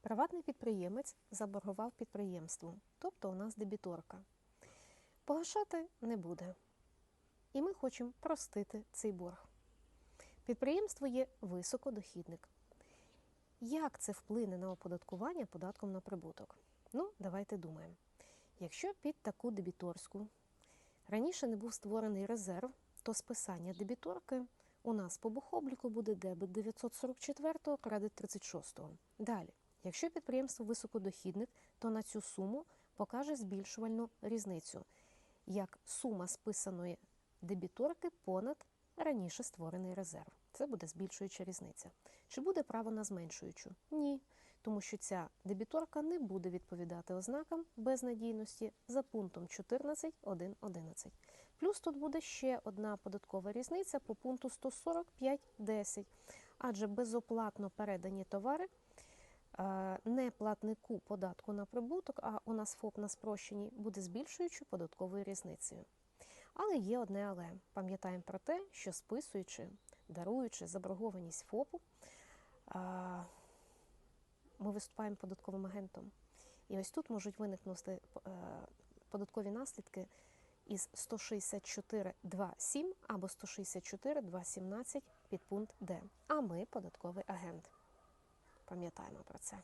Приватний підприємець заборгував підприємству, тобто у нас дебіторка. Погашати не буде. І ми хочемо простити цей борг. Підприємство є високодохідник. Як це вплине на оподаткування податком на прибуток? Ну, давайте думаємо. Якщо під таку дебіторську раніше не був створений резерв, то списання дебіторки у нас по бухобліку буде дебет 944, кредит 36. Далі, якщо підприємство високодохідник, то на цю суму покаже збільшувальну різницю, як сума списаної дебіторки понад раніше створений резерв. Це буде збільшуюча різниця. Чи буде право на зменшуючу? Ні, тому що ця дебіторка не буде відповідати ознакам безнадійності за пунктом 14.1.11. Плюс тут буде ще одна податкова різниця по пункту 145.10, адже безоплатно передані товари не платнику податку на прибуток, а у нас ФОП на спрощенні буде збільшуючою податковою різницею. Але є одне але. Пам'ятаємо про те, що списуючи, даруючи заборгованість ФОПу, ми виступаємо податковим агентом. І ось тут можуть виникнути е, податкові наслідки із 164.2.7 або 164.2.17 під пункт Д. А ми податковий агент. Пам'ятаємо про це.